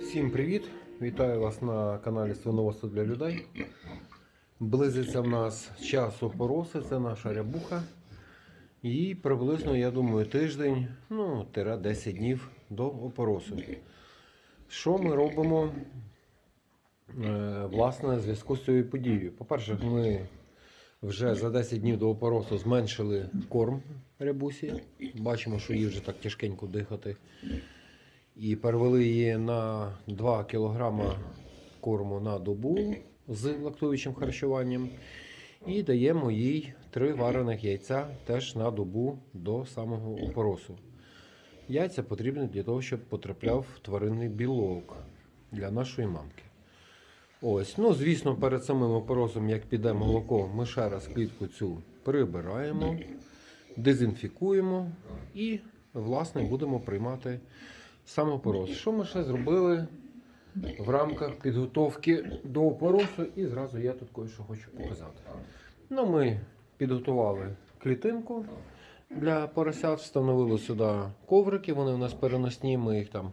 Всім привіт! Вітаю вас на каналі Свиноводство для людей. Близиться в нас час опороси, це наша рябуха. І приблизно, я думаю, тиждень, ну, тире 10 днів до опоросу. Що ми робимо е, власне в зв'язку з цією подією? По-перше, ми вже за 10 днів до опоросу зменшили корм рябусі. Бачимо, що їй вже так тяжкенько дихати. І перевели її на 2 кг корму на добу з лактуючим харчуванням. І даємо їй 3 варених яйця теж на добу до самого опоросу. Яйця потрібні для того, щоб потрапляв тваринний білок для нашої мамки. Ось, ну звісно, перед самим опоросом, як піде молоко, ми ще раз клітку цю прибираємо, дезінфікуємо і, власне, будемо приймати сам опорос. Що ми ще зробили в рамках підготовки до опоросу? І зразу я тут кое-що хочу показати. Ну, ми підготували клітинку для поросят, встановили сюди коврики, вони у нас переносні, ми їх там.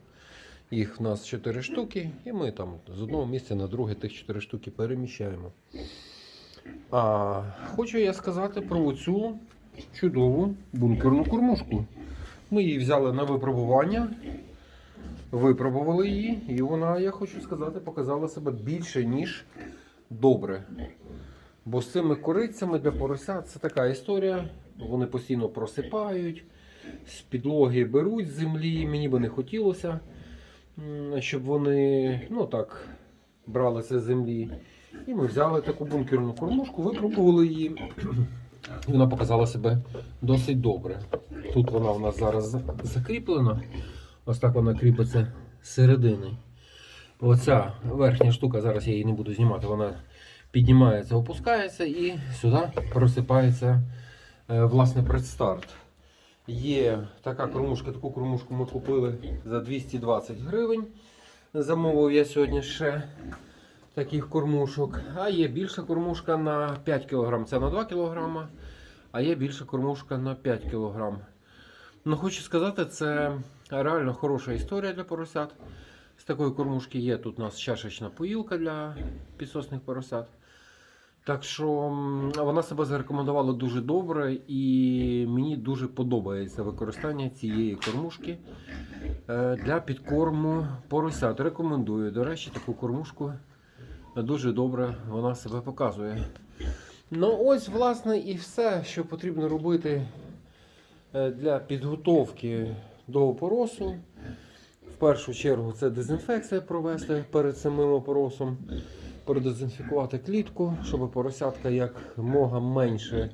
Їх в нас 4 штуки, і ми там з одного місця на друге тих 4 штуки переміщаємо. А хочу я сказати про цю чудову бункерну кормушку. Ми її взяли на випробування, випробували її, і вона, я хочу сказати, показала себе більше, ніж добре. Бо з цими корицями для поросят це така історія. Вони постійно просипають, з підлоги беруть з землі. Мені би не хотілося, щоб вони ну так, брали це з землі. І ми взяли таку бункерну кормушку, випробували її. Вона показала себе досить добре. Тут вона у нас зараз закріплена. Ось так вона кріпиться з середини. Оця верхня штука, зараз я її не буду знімати, вона піднімається, опускається і сюди просипається е, власне предстарт. Є така кормушка, таку кормушку ми купили за 220 гривень. Замовив я сьогодні ще таких кормушок. А є більша кормушка на 5 кг, це на 2 кг, а є більша кормушка на 5 кг. Ну, хочу сказати, це реально хороша історія для поросят. З такої кормушки є тут у нас чашечна поїлка для підсосних поросят. Так що вона себе зарекомендувала дуже добре і мені дуже подобається використання цієї кормушки е, для підкорму поросят. Рекомендую. До речі, таку кормушку дуже добре вона себе показує. Ну ось, власне, і все, що потрібно робити е, для підготовки до опоросу. В першу чергу це дезінфекція провести перед самим опоросом, продезінфікувати клітку, щоб поросятка як мога менше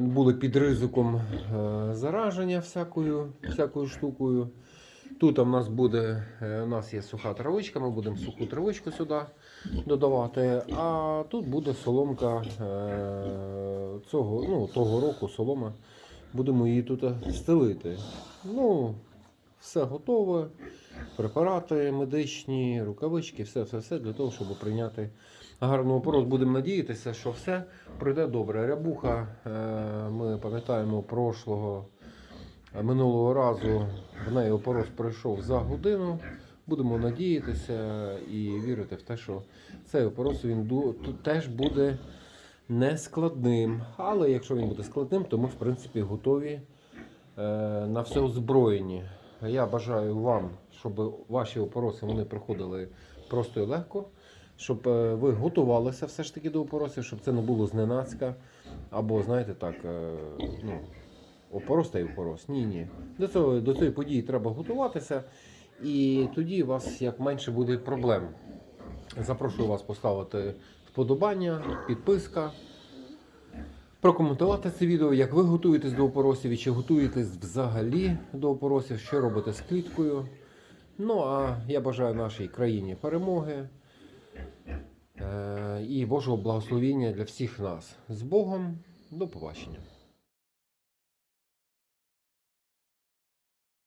були під ризиком е, зараження всякою, всякою штукою. Тут у нас буде, е, у нас є суха травичка, ми будемо суху травичку сюди додавати. А тут буде соломка е, цього, ну, того року солома. Будемо її тут стелити. Ну, все готове. Препарати медичні, рукавички, все, все, все для того, щоб прийняти гарний опорос. Будемо надіятися, що все пройде добре. Рябуха, е, ми пам'ятаємо прошлого е, минулого разу в неї опорос пройшов за годину. Будемо надіятися і вірити в те, що цей опорос він теж буде не складним. Але якщо він буде складним, то ми в принципі готові е, на все озброєні. Я бажаю вам, щоб ваші опороси вони приходили просто і легко, щоб е, ви готувалися все ж таки до опоросів, щоб це не було зненацька. Або, знаєте, так, е, ну, опорос та й опорос. Ні, ні. До, цього, до цієї події треба готуватися, і тоді у вас як менше буде проблем. Запрошую вас поставити вподобання, підписка. Прокоментувати це відео, як ви готуєтесь до опоросів і чи готуєтесь взагалі до опоросів, що робите з кліткою. Ну а я бажаю нашій країні перемоги е- і Божого благословіння для всіх нас. З Богом, до побачення.